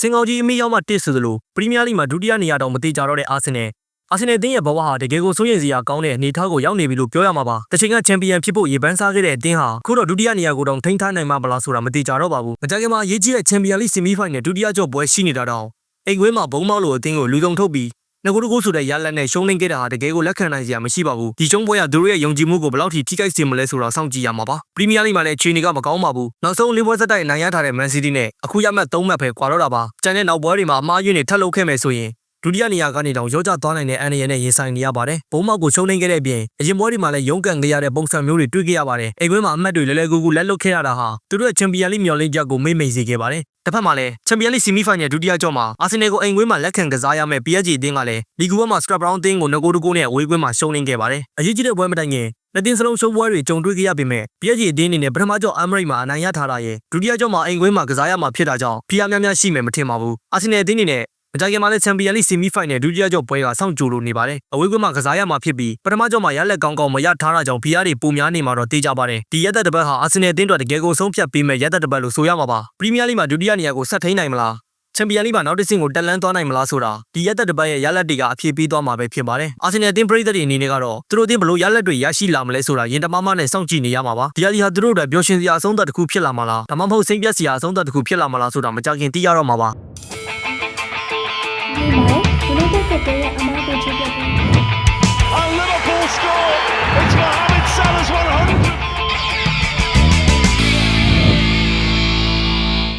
စင်ကောင်ကြီးအမိရောက်မှတစ်ဆိုသလိုပရီးမီးယားလိမှာဒုတိယနေရာတောင်မတိကြတော့တဲ့အာဆင်နယ်အာဆင်နယ်အသင်းရဲ့ဘဝဟာတကယ်ကိုစိုးရိမ်စရာကောင်းတဲ့အနေအထားကိုရောက်နေပြီလို့ပြောရမှာပါ။တစ်ချိန်ကချန်ပီယံဖြစ်ဖို့ရေပန်းစားခဲ့တဲ့အသင်းဟာခုတော့ဒုတိယနေရာကိုတောင်ထိန်းထားနိုင်မှာမလားဆိုတာမတိကြတော့ပါဘူး။မကြခင်မှာအရေးကြီးတဲ့ချန်ပီယံလိဆီမီဖိုင်နယ်ဒုတိယကျော့ပွဲရှိနေတာတောင်အိမ်ကွင်းမှာဘုံမောက်လိုအသင်းကိုလူစုံထုတ်ပြီး ငကိုတကူဆိုတဲ့ရလက်နဲ့ရှုံးလင်းခဲ့တာဟာတကယ်ကိုလက်ခံနိုင်စရာမရှိပါဘူးဒီရှုံးပွဲကသူတို့ရဲ့ယုံကြည်မှုကိုဘယ်လောက်ထိထိခိုက်စေမလဲဆိုတာစောင့်ကြည့်ရမှာပါပရီးမီးယားလိမှာလည်းအခြေအနေကမကောင်းပါဘူးနောက်ဆုံးလေးပွဲဆက်တိုက်အနိုင်ရထားတဲ့မန်စီးတီးနဲ့အခုရမှတ်၃မှတ်ပဲကွာတော့တာပါကျန်တဲ့နောက်ပွဲတွေမှာအမှားယွင်းတွေထပ်လုပ်ခဲ့မယ်ဆိုရင် ဒုတိယနေရာကနေတောင်ရောကျသွားနိုင်တဲ့အန်ရရဲ့နဲ့ရင်ဆိုင်နေရပါတယ်ဘုံမောက်ကိုရှုံးလင်းခဲ့တဲ့အပြင်အရင်ပွဲတွေမှာလည်းရုန်းကန်ခဲ့ရတဲ့ပုံစံမျိုးတွေတွေ့ခဲ့ရပါတယ်အိမ်ကွင်းမှာအမှတ်တွေလဲလဲကူကူလက်လွတ်ခဲ့ရတာဟာသူတို့ရဲ့ချန်ပီယံလိမျော်လင့်ချက်ကိုမေ့မိတ်စေခဲ့ပါတယ်တစ်ဖက်မှာလည်းချန်ပီယံလိဆီမီဖိုင်နယ်ဒုတိယကြော့မှာအာဆင်နယ်ကိုအိမ်ကွင်းမှာလက်ခံကစားရမယ့် PSG အသင်းကလည်းလီဂူဘက်မှာစကရပ်ဘရောင်းအသင်းကိုငကိုတကူနဲ့အဝေးကွင်းမှာရှုံးလင်းခဲ့ပါတယ်အရေးကြီးတဲ့ပွဲမတိုင်ခင်လက်တင်စလုံးရှုံးပွဲတွေကြုံတွေ့ခဲ့ရပေမဲ့ PSG အသင်းအနေနဲ့ပထမကြော့အမ်မရိတ်မှာအနိုင်ရထားတာရဲ့ဒုတိယကြော့မှာအိမ်ကွင်းမှာကစားရမှာဖြစ်တာကြောင့်ဖိအားများများရှိမယ်မထင်ပါဘူးအာဆင်နယ်အသင်းအနေနဲ့ မကြခင်မှာလည်းချန်ပီယံလိဆီမီဖိုင်နယ်ဒုတိယကြော့ပွဲကစောင့်ကြိုလို့နေပါတယ်အဝေးကွင်းမှာကစားရမှာဖြစ်ပြီးပထမကြော့မှာရလက်ကောင်းကောင်းမရထားတာကြောင့်ဖိအားတွေပုံများနေမှာတော့တေးကြပါတယ်ဒီရက်သက်တစ်ပတ်ဟာအာဆင်နယ်အသင်းအတွက်တကယ်ကိုဆုံးဖြတ်ပေးမဲ့ရက်သက်တစ်ပတ်လို့ဆိုရမှာပါပရီးမီးယားလိမှာဒုတိယနေရာကိုဆက်ထိန်းနိုင်မလားချန်ပီယံလိမှာနောက်တစ်ဆင့်ကိုတက်လန်းသွားနိုင်မလားဆိုတာဒီရက်သက်တစ်ပတ်ရဲ့ရလက်တွေကအဖြေပေးသွားမှာပဲဖြစ်ပါတယ်အာဆင်နယ်အသင်းပရိသတ်တွေအနေနဲ့ကတော့သူတို့အသင်းဘလို့ရလက်တွေရရှိလာမလဲဆိုတာရင်တမမနဲ့စောင့်ကြည့်နေရမှာပါဒီအလီဟာသူတို့အတွက်ပျော်ရွှင်စရာအဆုံးသတ်တစ်ခုဖြစ်လာမှာလားဒါမှမဟုတ်စိတ်ပြက်စရာအဆုံးသတ်တစ်ခုဖြစ်လာမှာလားဆိုတာမကြခင်သိရတော့မှာပါ ဒီမှာဒီလိုတဲ့တဲ့ရဲ့အမားကိုချပြပေး